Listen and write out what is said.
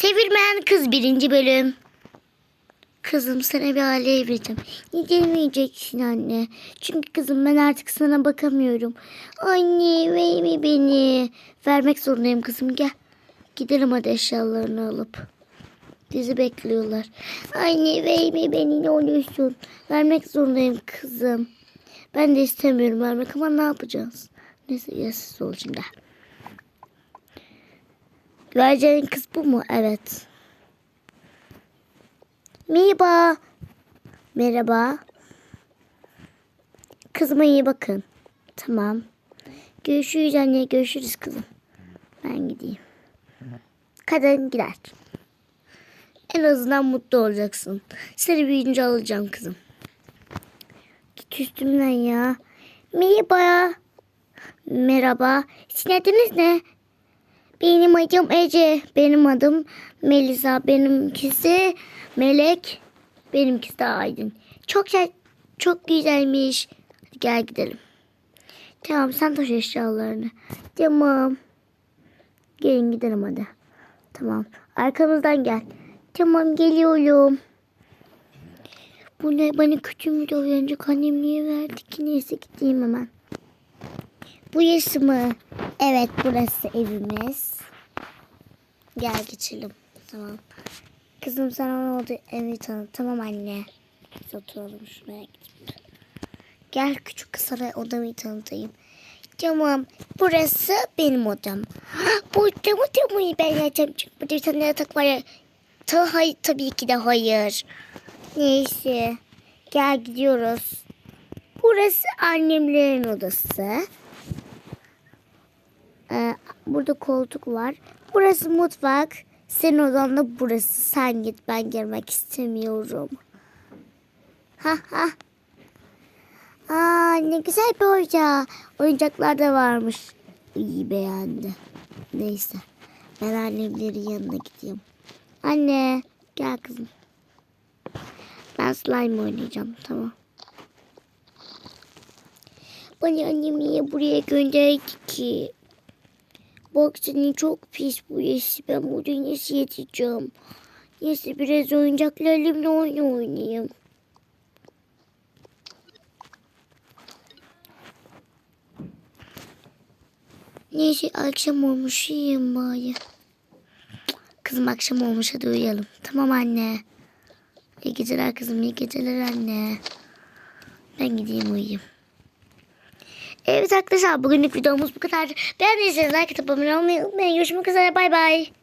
Sevilmeyen kız birinci bölüm. Kızım sana bir hale evireceğim. Ne demeyeceksin anne. Çünkü kızım ben artık sana bakamıyorum. Anne verme beni. Vermek zorundayım kızım gel. Gidelim hadi eşyalarını alıp. Bizi bekliyorlar. Anne verme beni ne olursun. Vermek zorundayım kızım. Ben de istemiyorum vermek ama ne yapacağız? Neyse ya siz ol. Vereceğin kız bu mu? Evet. Merhaba. Merhaba. Kızıma iyi bakın. Tamam. Görüşürüz anne. Görüşürüz kızım. Ben gideyim. Kadın gider. En azından mutlu olacaksın. Seni büyüyünce alacağım kızım. Git üstümden ya. Merhaba. Merhaba. Sizin adınız ne? Benim adım Ece. Benim adım Melisa. Benimkisi Melek. Benimkisi de Aydın. Çok güzel, çok güzelmiş. Hadi gel gidelim. Tamam sen taşı eşyalarını. Tamam. Gelin gidelim hadi. Tamam. Arkamızdan gel. Tamam geliyorum. Bu ne? Bana mü davranacak? Annem niye verdi ki? Neyse gideyim hemen. Burası mı? Evet burası evimiz. Gel geçelim. Tamam. Kızım sana ne oldu? Evi tanı. Tamam anne. Biz oturalım şuraya gidip. Gel küçük kız sana odamı tanıtayım. Tamam. Burası benim odam. Mı odamı ben yatacağım? Çünkü burada bir tane yatak var ya. Ta, hayır, tabii ki de hayır. Neyse. Gel gidiyoruz. Burası annemlerin odası. Ee, burada koltuk var. Burası mutfak. Senin odan da burası. Sen git ben girmek istemiyorum. Ha ha. Aa ne güzel bir oyuncak. Oyuncaklar da varmış. İyi beğendi. Neyse. Ben annemlerin yanına gideyim. Anne gel kızım. Ben slime oynayacağım tamam. Bana annem niye buraya gönderdi ki? Bak senin çok pis bu yaşı. Ben burada nasıl yeteceğim? Neyse biraz oyuncaklarımla oyun oynayayım. Neyse akşam olmuş yiyeyim bari. Kızım akşam olmuş hadi uyuyalım. Tamam anne. İyi geceler kızım iyi geceler anne. Ben gideyim uyuyayım. Evet arkadaşlar bugünlük videomuz bu kadar. Beğendiyseniz like atıp abone olmayı unutmayın. Görüşmek üzere bay bay.